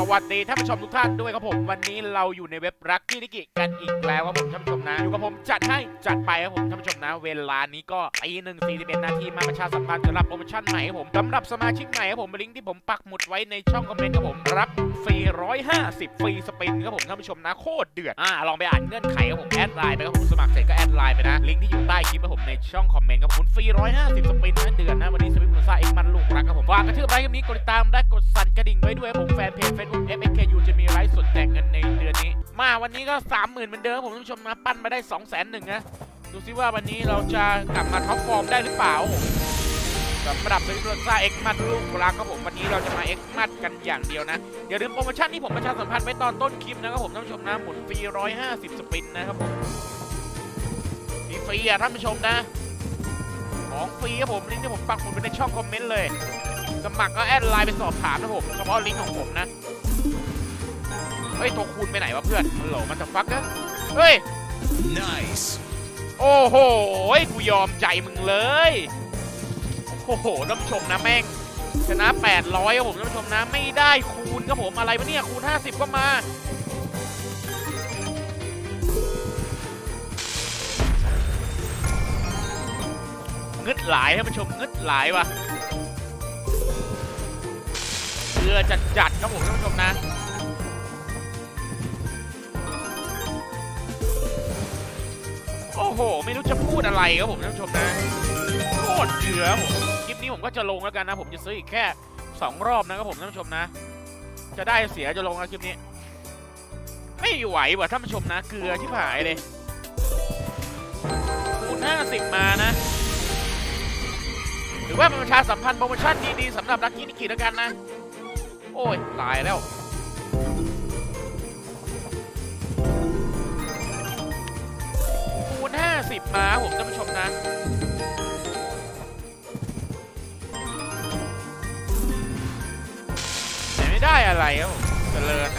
สวัสดีท่านผู้ชมทุกท่านด้วยครับผม วันนี้เราอยู่ในเว็บรักที่นิกิกันอีกแล้วครับผมท่านผู้ชมนะ อยู่กับผมจัดให้จัดไปครับผมท่านผู้ชมนะ เวลานี้ก็ตีหนึ่งสี่สิบเอ็ดนาทีมาประชาสัมพันธ์สำหรับโปรโมชั่นใหม่ครับผมสำหรับสมาชิกใหม่ครับผมลิงก์ที่ผมปักหมุดไว้ในช่องคอมเมนต์ครับผมรับฟรีร้อยห้าสิบฟรีสปินครับผมท่านผู้ชมนะโคตรเดือดอ่าลองไปอ่านเงื่อนไขครับผมแอดไลน์ไปครับผมสมัครเสร็จก็แอดไลน์ไปนะลิงก์ที่อยู่ใต้คลิปครับผมในช่องคอมเมนต์ครับผมฟรีร้อยห้าสิบสปินนะเดือนนะวันนี้สปินมูลค่าเอ็กมันลูกรักครับผมฝากกระทืบไลค์คลิปนี้กดติดตามและกดสั่นกระดิ่งไว้ด้วยผมแฟนเพจ Facebook FXKU จะมีไลฟ์สดแจกเงินในเดือนนี้ มาวันนี้ก็ 30,000เหมือนเดิมผมท่านผู้ชมนะปั้นมาได้ 2 0 0 0 0 0หนึ่งนะ ดูซิว่าวันนี้เราจะกลับมาท็อปฟอร์มได้หรือเปล่าสำหรับสปินมูลค่าเอ็กมันลูกรักครับผมวันนี้เราจะมาเอ็กมัดกันอย่างเดียวนะ อย่าลืมโปรโมชั่นที่ผมประชาสัมพันธ์ไว้ตอนต้นคลิปนะครับผมท่านผู้ชมนะหมุนฟรี 150 สปินนะครับผมฟรีอะท่านผู้ชมนะของฟรีครับผมลิงก์ที่ผมปักหมุดไว้ในช่องคอมเมนต์เลยสมัครก็แอดไลน์ไปสอบถามนะผมเฉพาะลิงก์ของผมนะ เฮ้ยตัวคูณไปไหนวะเพื่อนฮัลโหลมันจะฟักกันเฮ้ย Nice. โอ้โหกูยอมใจมึงเลย โอ้โหท่านผู้ชมนะแม่ง ชนะ 800ครับผมท่านผู้ชมนะ ไม่ได้คูณครับผมอะไรวะเนี่ยคูณ 50 ก็มางึดหลายท่านผู้ชมงึดหลายว่ะเรือจัดจัดๆครับผมท่านผู้ชมนะ โอ้โห ไม่รู้จะพูดอะไรครับผมท่านผู้ชมนะโคตรเกลือผมคลิปนี้ผมก็จะลงแล้วกันนะผมจะซื้ออีกแค่สองรอบนะครับผมท่านผู้ชมนะ จะได้เสียจะลงนะคลิปนี้ ไม่ไหวว่ะท่านผู้ชมนะ เกลือที่ผายเลยคูณ50 มานะหรือว่ามันประชาสัมพันธ์โปรโมชั่นดีๆสำหรับลักกี้นิกิแล้วกันนะ โอ้ยตายแล้ว 50 มาผมท่านผู้ชมนะแต่ไม่ได้อะไรครับผมเจริญ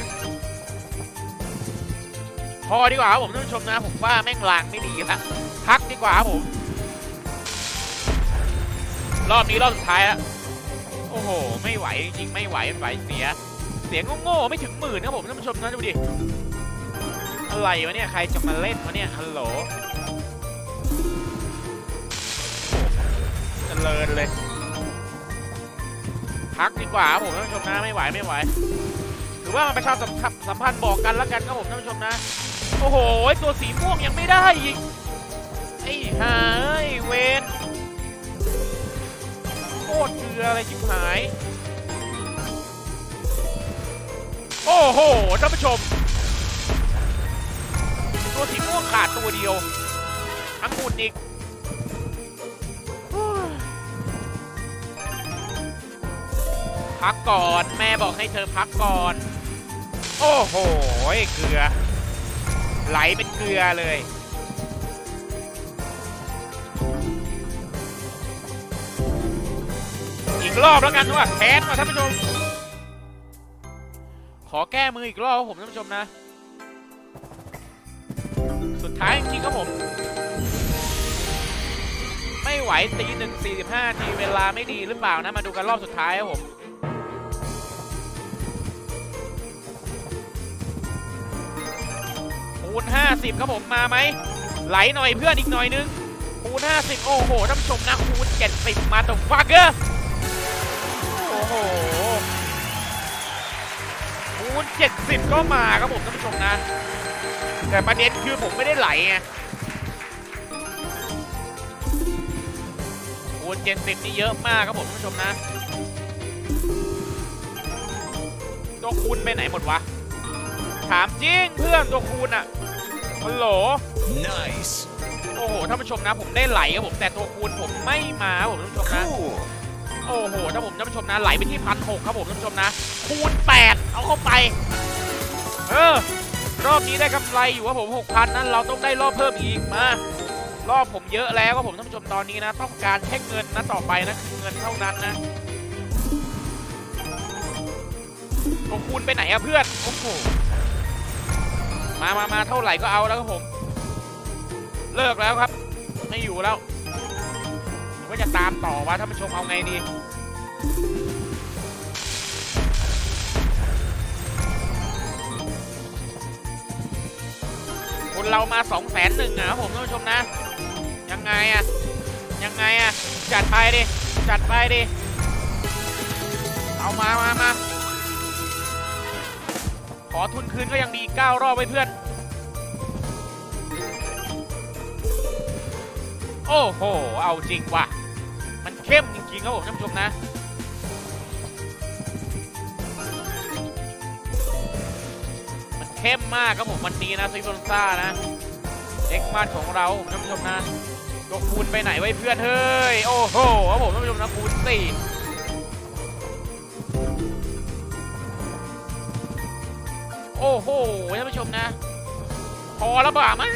พอดีกว่าครับผมท่านผู้ชมนะผมว่าแม่งลางไม่ดีละพักดีกว่าครับผม รอบนี้รอบสุดท้ายแล้วโอ้โห ไม่ไหวจริงๆไม่ไหวไม่ไหวเสีย เสียงโง่ๆไม่ถึงหมื่นครับผมท่านผู้ชมนะดูดิ อะไรวะเนี่ย ใครจะมาเล่นวะเนี่ยฮัลโหล ริญเลย พักดีกว่าผมท่านผู้ชมนะไม่ไหวไม่ไหวถือว่ามันประชาสัมพันธ์สัมพันธ์บอกกันแล้วกันครับผมท่านผู้ชมนะ โอ้โหตัวสีม่วงยังไม่ได้อีกไอ้ห่าเอ้ยเวนโคตรเกลืออะไรจิบหาย โอ้โหท่านผู้ชม ตัวสีม่วงขาดตัวเดียวอังุ่นอีก พักก่อน แม่บอกให้เธอพักก่อน โอ้โหเกลือ ไหลเป็นเกลือเลย อีกรอบแล้วกันว่าแค้นว่ะท่านผู้ชม ขอแก้มืออีกรอบครับผมท่านผู้ชมนะ สุดท้ายจริงครับผมไม่ไหวตีหนึ่งสี่สิบห้าทีเวลาไม่ดีหรือเปล่านะ มาดูกันรอบสุดท้ายครับผม ณ 50 ครับผมมาไหมไหลหน่อยเพื่อนอีกหน่อยนึงคูณ 50 โอ้โหท่านผู้ชมนะคูณ 70 มาตรงฟักเกอร์โอ้โหคูณ 70 ก็มาครับผมท่านผู้ชมนะ แต่ประเด็นคือผมไม่ได้ไหลไงคูณ 70 นี่เยอะมากครับผมท่านผู้ชมนะตัวคูณไปไหนหมดวะ ถามจริงเพื่อนตัวคูณอะ ฮัลโหล Nice. โอ้โหท่านผู้ชมนะผมได้ไหลครับผมแต่ตัวคูณผมไม่มาครับผมท่านผู้ชมนะ Cool. โอ้โหถ้าผมท่านผู้ชมนะไหลไปที่พันหกครับผมท่านผู้ชมนะ คูณแปดเอาเข้าไป เออ รอบนี้ได้กำไรอยู่ว่าผมหกพันนั้น เราต้องได้รอบเพิ่มอีกมารอบผมเยอะแล้วครับผมท่านผู้ชมตอนนี้นะ ต้องการแค่เงินนะต่อไปนะคือเงินเท่านั้นนะตัวคูณไปไหนอะเพื่อน โอ้โห มามามาเท่าไหร่ก็เอาแล้วครับผม เลิกแล้วครับ ไม่อยู่แล้วหรือว่าจะตามต่อวะถ้ามันชมเอาไงดีคนเรามา2องแสนหนึ่งนะครับผมท่านผู้ชมนะ ยังไงอะยังไงอะจัดไปดิ จัดไปดิ เอามามามา อทุนคืนก็ยังดีเก้ารอบไว้เพื่อน โอ้โห เอาจริงว่ะ มันเข้มจริงๆครับผมท่านผู้ชมนะมันเข้มมากครับผมวันนี้นะซิโซนซ่านะเด็กมาดของเราท่านผู้ชมนะตัวคูณไปไหนไว้เพื่อนเฮ้ย โอ้โหครับผมท่านผู้ชมนะคูณสี่ โอ้โหท่านผู้ชมนะ พอแล้วบ่ามั้ง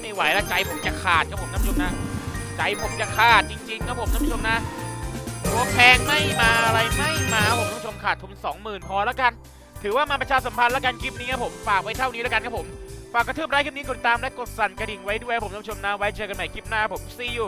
ไม่ไหวแล้วใจผมจะขาดครับผมท่านผู้ชมนะ ใจผมจะขาดจริงๆครับผมท่านผู้ชมนะตัวแพงไม่มาอะไรไม่มาผมท่านผู้ชมขาดทุน20,000 พอแล้วกัน ถือว่ามาประชาสัมพันธ์แล้วกันคลิปนี้ครับผมฝากไว้เท่านี้แล้วกันครับผมฝากกระทืบไลค์คลิปนี้กดตามและกดสั่นกระดิ่งไว้ด้วยผมท่านผู้ชมนะไว้เจอกันใหม่คลิปหน้าผม see you